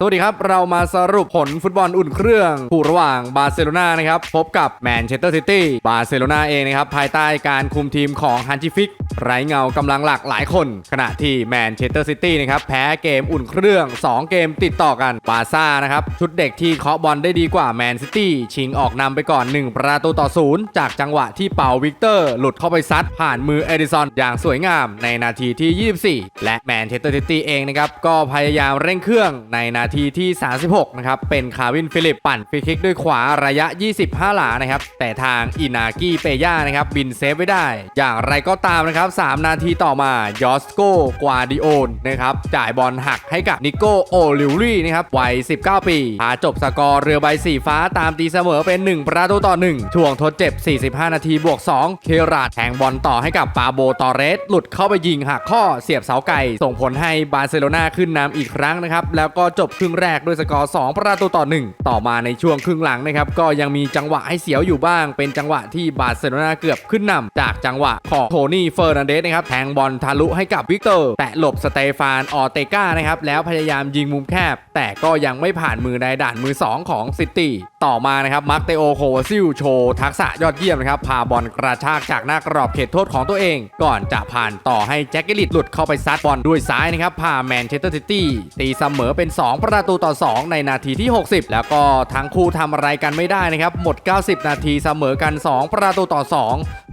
สวัสดีครับ เรามาสรุปผลฟุตบอลอุ่นเครื่องคู่ระหว่างบาร์เซโลนานะครับพบกับแมนเชสเตอร์ซิตี้บาร์เซโลนาเองนะครับภายใต้การคุมทีมของฮันจิฟิกไร้เงากำลังหลักหลายคน ขณะที่แมนเชสเตอร์ซิตี้นะครับแพ้เกมอุ่นเครื่อง 2 เกมติดต่อกันบาซ่านะครับชุดเด็กที่เคาะบอลได้ดีกว่าแมนซิตี้ชิงออกนำไปก่อน 1 ประตูต่อศูนย์จากจังหวะที่เป่าวิกเตอร์ หลุดเข้าไปซัดผ่านมือเอดิสันอย่างสวยงามในนาทีที่ 24 และแมนเชสเตอร์ซิตี้เองนะครับก็พยายามเร่งเครื่องในนาทีที่ 36 นะครับ เป็นคาร์วินฟิลิปปั่นฟรีคิกด้วยขวาระยะ 25 หลานะครับ แต่ทางอินากิเปย่านะครับ บินเซฟไว้ได้ อย่างไรก็ตามนะครับ 3 นาทีต่อมายอสโกกวาดิโอนนะครับ จ่ายบอลหักให้กับนิโกโอลิวรี่นะครับ วัย 19 ปีพาจบสกอร์เรือใบสีฟ้าตามตีเสมอเป็น 1 ประตูต่อ 1 ช่วงทดเจ็บ 45 นาทีบวก 2 เคราดแทงบอลต่อให้กับปาโบตอเรส หลุดเข้าไปยิงหักข้อเสียบเสาไก่ ส่งผลให้บาร์เซโลนาขึ้นนำอีกครั้งนะครับ แล้วก็จบครึ่งแรกด้วยสกอร์ 2 ประตูต่อ 1 ต่อมาในช่วงครึ่งหลังนะครับก็ยังมีจังหวะให้เสียวอยู่บ้าง เป็นจังหวะที่บาร์เซโลนาเกือบขึ้นนำจากจังหวะของโทนี่เฟอร์นันเดสนะครับแทงบอลทะลุให้กับวิกเตอร์ แตะหลบสเตฟานออเตกานะครับแล้วพยายามยิงมุมแคบ แต่ก็ยังไม่ผ่านมือในด่านมือ 2 ของซิตี้ต่อมานะครับมาร์เตโอโควาซิลโชว์ทักษะยอดเยี่ยมนะครับพาบอลกระชากจากหน้ากรอบเขตโทษของตัวเอง ก่อนจะผ่านต่อให้แจ็คเกลิตหลุดเข้าไปซัดบอลด้วยซ้ายนะครับพาแมนเชสเตอร์ซิตี้ตีเสมอเป็น 2 ประตูต่อ 2 ในนาทีที่ 60 แล้วก็ทั้งคู่ทำอะไรกันไม่ได้นะครับหมด 90 นาทีเสมอกัน 2 ประตูต่อ 2